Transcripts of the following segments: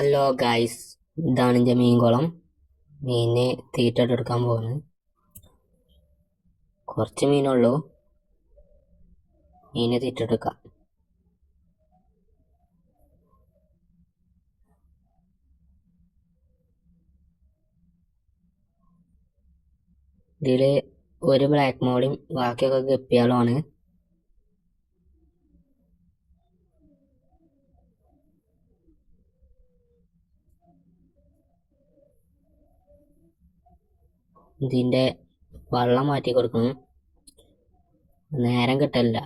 Hello guys ഇതാണ് എന്റെ മീൻകുളം മീനിന് തീറ്റ എടുക്കാൻ പോകുന്നത് കുറച്ച് മീനുള്ളൂ. മീനെ തീറ്റ എടുക്കാം ഇതിൽ ഒരു ബ്ലാക്ക് മോളും ബാക്കിയൊക്കെ ഗപ്പികളുമാണ് ഇതിന്റെ വെള്ളം മാറ്റി കൊടുക്കണം. നേരം കിട്ടല്ല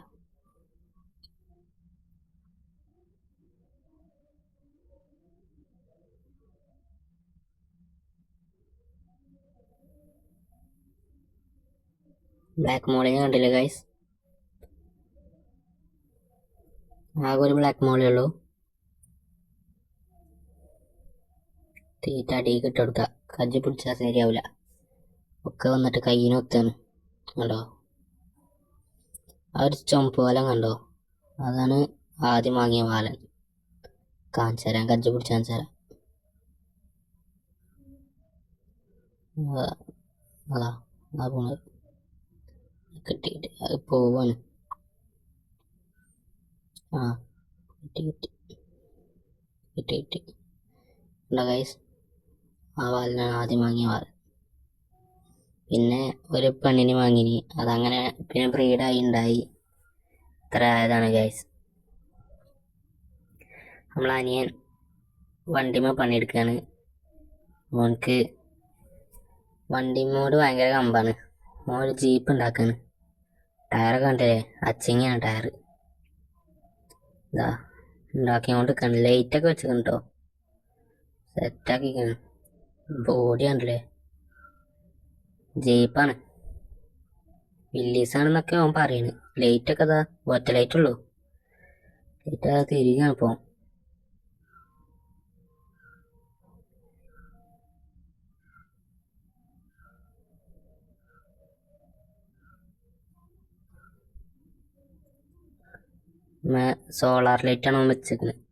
ബ്ലാക്ക് മോളിനെ കണ്ടില്ല ഗൈസ് ആകെ ഒരു ബ്ലാക്ക് മോളേ ഉള്ളൂ. തീറ്റ അടിയിൽ ഇട്ടെടുക്കുക കജ്ജി പിടിച്ചാൽ ശരിയാവില്ല ഒക്കെ വന്നിട്ട് കയ്യിനൊത്താണ് കണ്ടോ? ആ ഒരു ചുമപ്പ് പാലം കണ്ടോ? അതാണ് ആദ്യം വാങ്ങിയ വാലൻ കാഞ്ചാര തരാം പിടിച്ച കാഞ്ചാര അതാ അതാ കിട്ടിയിട്ട് അത് പോവാണ്. ആ കിട്ടി കിട്ടി. കിട്ടി കിട്ടി. ഉണ്ടോ ഗൈസ് ആ വാലിനാണ് ആദ്യം വാങ്ങിയ പാൽ പിന്നെ ഒരു പെണ്ണിന് വാങ്ങിനി. അതങ്ങനെ പിന്നെ ബ്രീഡായി ഉണ്ടായി ഇത്ര ആയതാണ് ഗൈസ് നമ്മൾ അനിയൻ വണ്ടിമ പണിയെടുക്കുകയാണ് മോൻക്ക് വണ്ടിമോട് ഭയങ്കര കമ്പാണ്. മോൻ ഒരു ജീപ്പ് ഉണ്ടാക്കാണ് ടയറൊക്കെ കണ്ടില്ലേ? അച്ചിങ്ങയാണ് ടയർ ഇതാ ഉണ്ടാക്കിക്കൊണ്ട് കണ്ട് ലൈറ്റൊക്കെ വെച്ചിട്ടുണ്ട് സെറ്റാക്കിക്കാണ് ബോഡി കണ്ടില്ലേ? ജീപ്പാണ്. വില്ലീസാണെന്നൊക്കെ അവൻ പറയുന്നത് ലൈറ്റൊക്കെ അതാ ഒറ്റ ലൈറ്റ് ഉള്ളൂ. ലൈറ്റ് അതാ തിരികെയാണ് ഇപ്പോൾ സോളാർ ലൈറ്റാണ് അവൻ വെച്ചേക്കുന്നത്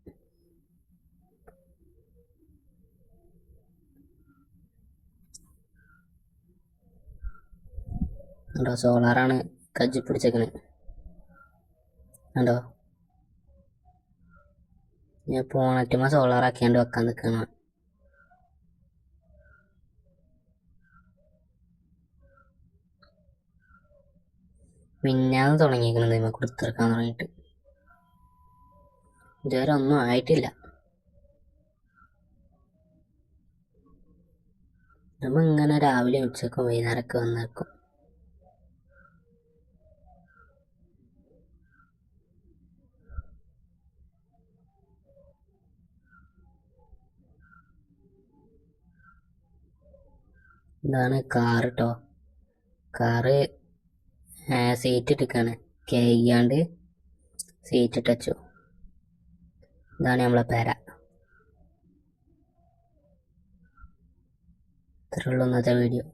കണ്ടോ? സോളാറാണ് കജ്ജി പിടിച്ചേക്കണത് കണ്ടോ? ഞാൻ പോണറ്റുമ്പോ സോളാറാക്കിയാണ്ട് വെക്കാൻ നിൽക്കണം മിന്നാന്ന് തുടങ്ങിയിരിക്കണത് ഇമ്മ കൊടുത്തിറക്കാൻ തുടങ്ങിയിട്ട്. ഇതുവരെ ഒന്നും ആയിട്ടില്ല. നമ്മ ഇങ്ങനെ രാവിലെ ഉച്ചക്കും വൈകുന്നേരമൊക്കെ വന്നിരിക്കും. ഇതാണ് കാർ കേട്ടോ കാറ് സീറ്റ് ഇട്ടിക്കാണ് കേയ്യാണ്ട് സീറ്റ് ഇട്ടു ഇതാണ് നമ്മളെ പേര. ഇത്രയുള്ളൂ ഇന്നത്തെ വീഡിയോ